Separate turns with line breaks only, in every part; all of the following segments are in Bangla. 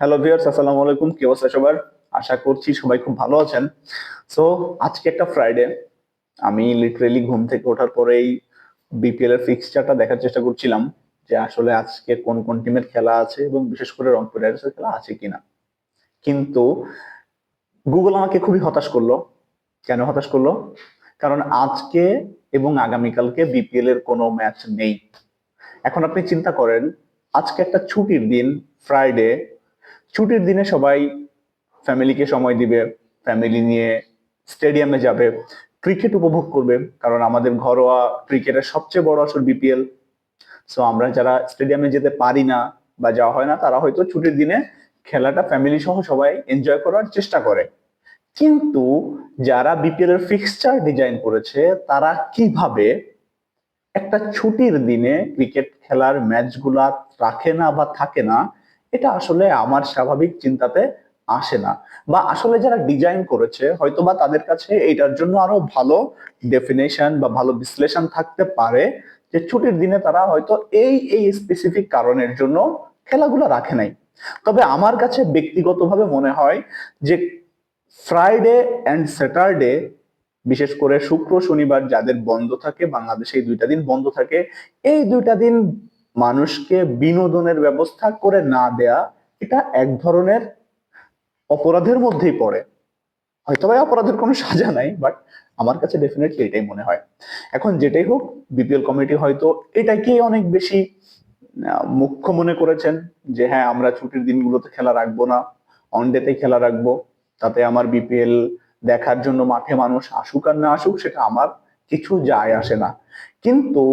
হ্যালো ভিউয়ার্স আসসালামু আলাইকুম। কি অবস্থা সবার? আশা করছি সবাই খুব ভালো আছেন। সো আজকে একটা ফ্রাইডে আমি লিটারেলি ঘুম থেকে ওঠার পরেই বিপিএল এর ফিক্সচারটা দেখার চেষ্টা করছিলাম যে আসলে আজকে কোন কোন টিমের খেলা আছে এবং বিশেষ করে রংপুর রাইডার্সের খেলা আছে কিনা। কিন্তু গুগল আমাকে খুবই হতাশ করল। কেন হতাশ করল? কারণ আজকে এবং আগামীকালকে বিপিএল এর কোনো ম্যাচ নেই। এখন আপনি চিন্তা করেন, আজকে একটা ছুটির দিন ফ্রাইডে ছুটির দিনে সবাই ফ্যামিলিকে সময় দিবে ফ্যামিলি নিয়ে স্টেডিয়ামে যাবে ক্রিকেট উপভোগ করবে, কারণ আমাদের ঘরোয়া ক্রিকেটের সবচেয়ে বড় আসল বিপিএল সো আমরা যারা স্টেডিয়ামে যেতে পারি না বা যাওয়া হয় না, তারা হয়তো ছুটির দিনে খেলাটা ফ্যামিলি সহ সবাই এনজয় করার চেষ্টা করে। কিন্তু যারা বিপিএল এর ফিক্সচার ডিজাইন করেছে, তারা কীভাবে একটা ছুটির দিনে ক্রিকেট খেলার ম্যাচগুলা রাখে না বা থাকে না এটা আসলে আমার স্বাভাবিক চিন্তাতে আসে না। বা আসলে যারা ডিজাইন করেছে হয়তো বা তাদের কাছে এটার জন্য আরও ভালো ডেফিনেশন বা ভালো বিশ্লেষণ থাকতে পারে যে ছুটির দিনে তারা হয়তো এই এই স্পেসিফিক কারণের জন্য খেলাগুলো রাখে নাই। তবে আমার কাছে ব্যক্তিগতভাবে মনে হয় যে ফ্রাইডে অ্যান্ড স্যাটারডে বিশেষ করে শুক্র, শনিবার যাদের বন্ধ থাকে, বাংলাদেশে এই দুইটা দিন বন্ধ থাকে, এই দুইটা দিন মানুষকে বিনোদনের ব্যবস্থা করে না দেয়া, এটা এক ধরনের অপরাধের মধ্যেই পড়ে। হয়তো এই অপরাধের কোনো সাজা নাই বাট আমার কাছে ডেফিনেটলি এটাই মনে হয়। এখন যেটাই হোক বিপিএল কমিটি হয়তো এটাকেই অনেক বেশি মুখ্য মনে করেছেন যে হ্যাঁ আমরা ছুটির দিনগুলোতে খেলা রাখব না অনডেতে খেলা রাখব। তাতে আমার বিপিএল দেখার জন্য মাঠে মানুষ আসুক আর না আসুক, সেটা আমার কিছু যায় আসে না। কিন্তু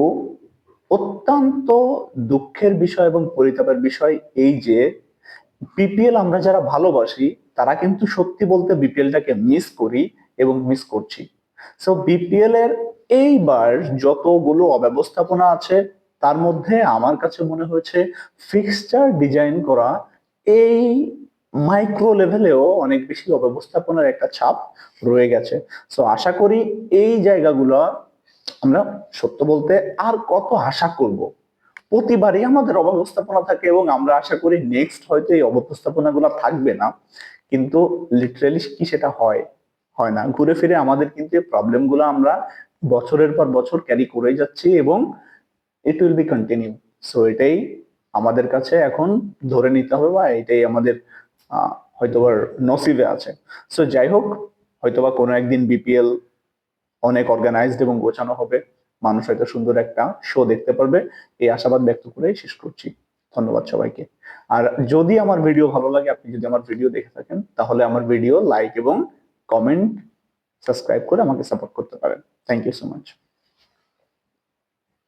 অত্যন্ত দুঃখের বিষয় এবং পরিতাপের বিষয় এই যে বিপিএল আমরা যারা ভালোবাসি, তারা কিন্তু সত্যি বলতে বিপিএলটাকে মিস করি এবং মিস করছি। সো বিপিএল এর এইবার যতগুলো অব্যবস্থাপনা আছে, তার মধ্যে আমার কাছে মনে হয়েছে ফিক্সচার ডিজাইন করা এই মাইক্রো লেভেলেও অনেক বেশি অব্যবস্থাপনার একটা ছাপ রয়ে গেছে। সো আশা করি এই জায়গাগুলো আমরা সত্য বলতে আর কত আশা করব? প্রতিবারই আমাদের অব্যবস্থাপনা থাকে এবং আমরা আশা করি নেক্সট হয়তো এই অব্যবস্থাপনা গুলো থাকবে না। কিন্তু লিটারেলি কি সেটা হয়? হয় না। ঘুরে ফিরে আমাদের কিন্তু এই প্রবলেমগুলো আমরা বছরের পর বছর ক্যারি করেই যাচ্ছি এবং it will be continue so এটাই আমাদের কাছে এখন ধরে নিতে হবে বা এটাই আমাদের আহ, হয়তোবা নসিবে আছে। সো যাই হোক হয়তোবা কোনো একদিন বিপিএল অনেক অর্গানাইজড এবং গোছানো হবে। মানুষ হয়তো সুন্দর একটা শো দেখতে পারবে। এই আশাবাদ ব্যক্ত করে শেষ করছি। ধন্যবাদ সবাইকে। আর যদি আমার ভিডিও ভালো লাগে, আপনি যদি আমার ভিডিও দেখে থাকেন, তাহলে আমার ভিডিও লাইক এবং কমেন্ট সাবস্ক্রাইব করে আমাকে সাপোর্ট করতে পারেন। Thank you so much